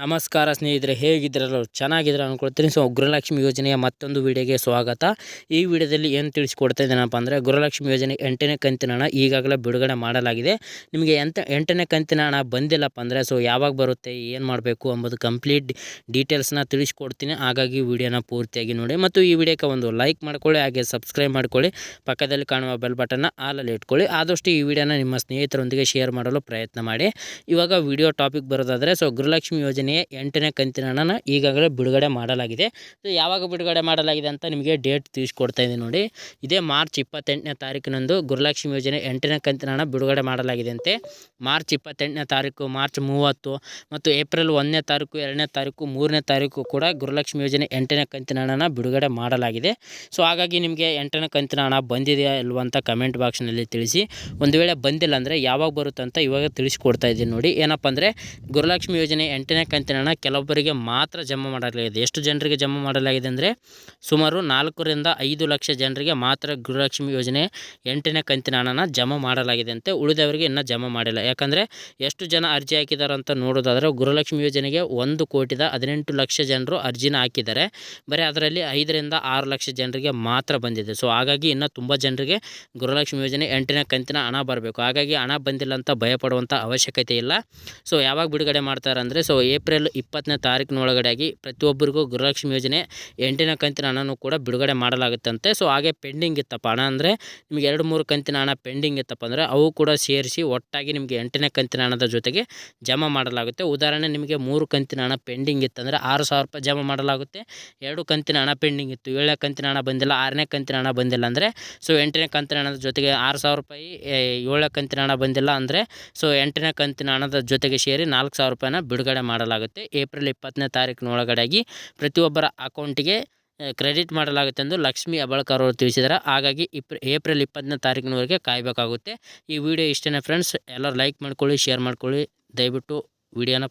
ನಮಸ್ಕಾರ ಸ್ನೇಹಿತರೆ ಹೇಗಿದ್ರಲ್ಲ ಚೆನ್ನಾಗಿದ್ರೆ ಅನ್ಕೊಳ್ತೀನಿ ಸೊ ಗೃಹಲಕ್ಷ್ಮಿ ಯೋಜನೆಯ ಮತ್ತೊಂದು ವಿಡಿಯೋಗೆ ಸ್ವಾಗತ. ಈ ವಿಡಿಯೋದಲ್ಲಿ ಏನು ತಿಳಿಸ್ಕೊಡ್ತಾ ಇದ್ದೇನಪ್ಪ ಅಂದರೆ, ಗೃಹಲಕ್ಷ್ಮಿ ಯೋಜನೆ ಎಂಟನೇ ಕಂತಿನ ಹಣ ಈಗಾಗಲೇ ಬಿಡುಗಡೆ ಮಾಡಲಾಗಿದೆ. ನಿಮಗೆ ಎಂತ, ಎಂಟನೇ ಕಂತಿನ ಹಣ ಬಂದಿಲ್ಲಪ್ಪ ಅಂದರೆ ಸೊ ಯಾವಾಗ ಬರುತ್ತೆ, ಏನು ಮಾಡಬೇಕು ಎಂಬುದು ಕಂಪ್ಲೀಟ್ ಡೀಟೇಲ್ಸ್ನ ತಿಳಿಸ್ಕೊಡ್ತೀನಿ. ಹಾಗಾಗಿ ವಿಡಿಯೋನ ಪೂರ್ತಿಯಾಗಿ ನೋಡಿ. ಮತ್ತು ಈ ವಿಡಿಯೋಕ್ಕೆ ಒಂದು ಲೈಕ್ ಮಾಡ್ಕೊಳ್ಳಿ, ಹಾಗೆ ಸಬ್ಸ್ಕ್ರೈಬ್ ಮಾಡ್ಕೊಳ್ಳಿ. ಪಕ್ಕದಲ್ಲಿ ಕಾಣುವ ಬೆಲ್ ಬಟನ್ನ ಆಲಲ್ಲಿ ಇಟ್ಕೊಳ್ಳಿ. ಆದಷ್ಟು ಈ ವಿಡಿಯೋನ ನಿಮ್ಮ ಸ್ನೇಹಿತರೊಂದಿಗೆ ಶೇರ್ ಮಾಡಲು ಪ್ರಯತ್ನ ಮಾಡಿ. ಇವಾಗ ವಿಡಿಯೋ ಟಾಪಿಕ್ ಬರೋದಾದರೆ ಸೊ ಗೃಹಲಕ್ಷ್ಮಿ ಯೋಜನೆಯ ಎಂಟನೇ ಕಂತಿನ ಹಣನ ಈಗಾಗಲೇ ಬಿಡುಗಡೆ ಮಾಡಲಾಗಿದೆ. ಸೊ, ಯಾವಾಗ ಬಿಡುಗಡೆ ಮಾಡಲಾಗಿದೆ ಅಂತ ನಿಮಗೆ ಡೇಟ್ ತಿಳಿಸ್ಕೊಡ್ತಾ ಇದ್ದೀನಿ ನೋಡಿ. ಇದೇ ಮಾರ್ಚ್ ಇಪ್ಪತ್ತೆಂಟನೇ ತಾರೀಕಿನಂದು ಗುರುಲಕ್ಷ್ಮಿ ಯೋಜನೆ ಎಂಟನೇ ಕಂತಿನ ಹಣ ಬಿಡುಗಡೆ ಮಾಡಲಾಗಿದೆ ಅಂತೆ. ಮಾರ್ಚ್ ಇಪ್ಪತ್ತೆಂಟನೇ ತಾರೀಕು ಮಾರ್ಚ್ ಮೂವತ್ತು ಮತ್ತು ಏಪ್ರಿಲ್ ಒಂದನೇ ತಾರೀಕು ಎರಡನೇ ತಾರೀಕು ಮೂರನೇ ತಾರೀಕು ಕೂಡ ಗುರುಲಕ್ಷ್ಮಿ ಯೋಜನೆ ಎಂಟನೇ ಕಂತಿನ ಹಣನ ಬಿಡುಗಡೆ ಮಾಡಲಾಗಿದೆ. ಸೊ, ಹಾಗಾಗಿ ನಿಮಗೆ ಎಂಟನೇ ಕಂತಿನ ಹಣ ಬಂದಿದೆಯಾ ಇಲ್ವ ಅಂತ ಕಮೆಂಟ್ ಬಾಕ್ಸ್ನಲ್ಲಿ ತಿಳಿಸಿ. ಒಂದು ವೇಳೆ ಬಂದಿಲ್ಲ ಅಂದರೆ ಯಾವಾಗ ಬರುತ್ತೆ ಅಂತ ಇವಾಗ ತಿಳಿಸ್ಕೊಡ್ತಾ ಇದ್ದೀನಿ ನೋಡಿ. ಏನಪ್ಪ ಅಂದರೆ ಗುರುಲಕ್ಷ್ಮಿ ಯೋಜನೆ ಎಂಟನೇ ಕಂತಿನ ಹೇಳೋಣ ಕೆಲವೊಬ್ಬರಿಗೆ ಮಾತ್ರ ಜಮಾ ಮಾಡಲಾಗಿದೆ. ಎಷ್ಟು ಜನರಿಗೆ ಜಮಾ ಮಾಡಲಾಗಿದೆ ಅಂದರೆ, ಸುಮಾರು ನಾಲ್ಕರಿಂದ ಐದು ಲಕ್ಷ ಜನರಿಗೆ ಮಾತ್ರ ಗೃಹಲಕ್ಷ್ಮಿ ಯೋಜನೆ ಎಂಟನೇ ಕಂತಿನ ಹಣನ ಜಮಾ ಮಾಡಲಾಗಿದೆ ಅಂತೆ. ಉಳಿದವರಿಗೆ ಇನ್ನೂ ಜಮಾ ಮಾಡಿಲ್ಲ. ಯಾಕಂದರೆ, ಎಷ್ಟು ಜನ ಅರ್ಜಿ ಹಾಕಿದ್ದಾರೆ ಅಂತ ನೋಡೋದಾದರೆ, ಗೃಹಲಕ್ಷ್ಮಿ ಯೋಜನೆಗೆ ಒಂದು ಕೋಟಿದ ಹದಿನೆಂಟು ಲಕ್ಷ ಜನರು ಅರ್ಜಿನ ಹಾಕಿದ್ದಾರೆ. ಬರೀ ಅದರಲ್ಲಿ ಐದರಿಂದ ಆರು ಲಕ್ಷ ಜನರಿಗೆ ಮಾತ್ರ ಬಂದಿದೆ. ಸೊ, ಹಾಗಾಗಿ ಇನ್ನೂ ತುಂಬ ಜನರಿಗೆ ಗೃಹಲಕ್ಷ್ಮಿ ಯೋಜನೆ ಎಂಟನೇ ಕಂತಿನ ಹಣ ಬರಬೇಕು. ಹಾಗಾಗಿ ಹಣ ಬಂದಿಲ್ಲ ಅಂತ ಭಯಪಡುವಂಥ ಅವಶ್ಯಕತೆ ಇಲ್ಲ. ಸೊ, ಯಾವಾಗ ಬಿಡುಗಡೆ ಮಾಡ್ತಾರೆ ಅಂದರೆ ಸೊ ಏಪ್ರಿಲ್ ಇಪ್ಪತ್ತನೇ ತಾರೀಕಿನೊಳಗಡೆಯಾಗಿ ಪ್ರತಿಯೊಬ್ಬರಿಗೂ ಗೃಹಲಕ್ಷ್ಮಿ ಯೋಜನೆ ಎಂಟನೇ ಕಂತಿನ ಹಣನೂ ಕೂಡ ಬಿಡುಗಡೆ ಮಾಡಲಾಗುತ್ತಂತೆ. ಸೊ ಹಾಗೆ ಪೆಂಡಿಂಗ್ ಇತ್ತಪ್ಪ. ಹಣ ಅಂದರೆ ನಿಮಗೆ ಎರಡು ಮೂರು ಕಂತಿನ ಹಣ ಪೆಂಡಿಂಗ್ ಇತ್ತಪ್ಪ ಅಂದರೆ ಅವು ಕೂಡ ಸೇರಿಸಿ ಒಟ್ಟಾಗಿ ನಿಮಗೆ ಎಂಟನೇ ಕಂತಿನ ಹಣದ ಜೊತೆಗೆ ಜಮಾ ಮಾಡಲಾಗುತ್ತೆ. ಉದಾಹರಣೆ ನಿಮಗೆ ಮೂರು ಕಂತಿನ ಹಣ ಪೆಂಡಿಂಗ್ ಇತ್ತಂದರೆ ಆರು ಸಾವಿರ ರೂಪಾಯಿ ಜಮಾ ಮಾಡಲಾಗುತ್ತೆ. ಎರಡು ಕಂತಿನ ಹಣ ಪೆಂಡಿಂಗ್ ಇತ್ತು. ಏಳನೇ ಕಂತಿನ ಹಣ ಬಂದಿಲ್ಲ, ಆರನೇ ಕಂತಿನ ಹಣ ಬಂದಿಲ್ಲ ಅಂದರೆ ಸೊ, ಎಂಟನೇ ಕಂತಿನ ಹಣದ ಜೊತೆಗೆ ಆರು ಸಾವಿರ ರೂಪಾಯಿ ಏಳನೇ ಕಂತಿನ ಹಣ ಬಂದಿಲ್ಲ ಅಂದರೆ ಸೊ, ಎಂಟನೇ ಕಂತಿನ ಹಣದ ಜೊತೆಗೆ ಸೇರಿ ನಾಲ್ಕು ಸಾವಿರ ರೂಪಾಯಿನ ಬಿಡುಗಡೆ ಮಾಡಲಾಗುತ್ತೆ. ಏಪ್ರಿಲ್ ಇಪ್ಪತ್ತನೇ ತಾರೀಕಿನೊಳಗಡೆಯಾಗಿ ಪ್ರತಿಯೊಬ್ಬರ ಅಕೌಂಟಿಗೆ ಕ್ರೆಡಿಟ್ ಮಾಡಲಾಗುತ್ತೆ ಎಂದು ಲಕ್ಷ್ಮಿ ಅಬಳ್ಕರ್ ಅವರು ತಿಳಿಸಿದ್ದಾರೆ. ಹಾಗಾಗಿ ಇಪ್ರ, ಏಪ್ರಿಲ್ ಇಪ್ಪತ್ತನೇ ತಾರೀಕಿನವರೆಗೆ ಕಾಯಬೇಕಾಗುತ್ತೆ. ಈ ವಿಡಿಯೋ ಇಷ್ಟೇ ಫ್ರೆಂಡ್ಸ್ ಎಲ್ಲರೂ ಲೈಕ್ ಮಾಡ್ಕೊಳ್ಳಿ ಶೇರ್ ಮಾಡ್ಕೊಳ್ಳಿ. ದಯವಿಟ್ಟು ವಿಡಿಯೋನ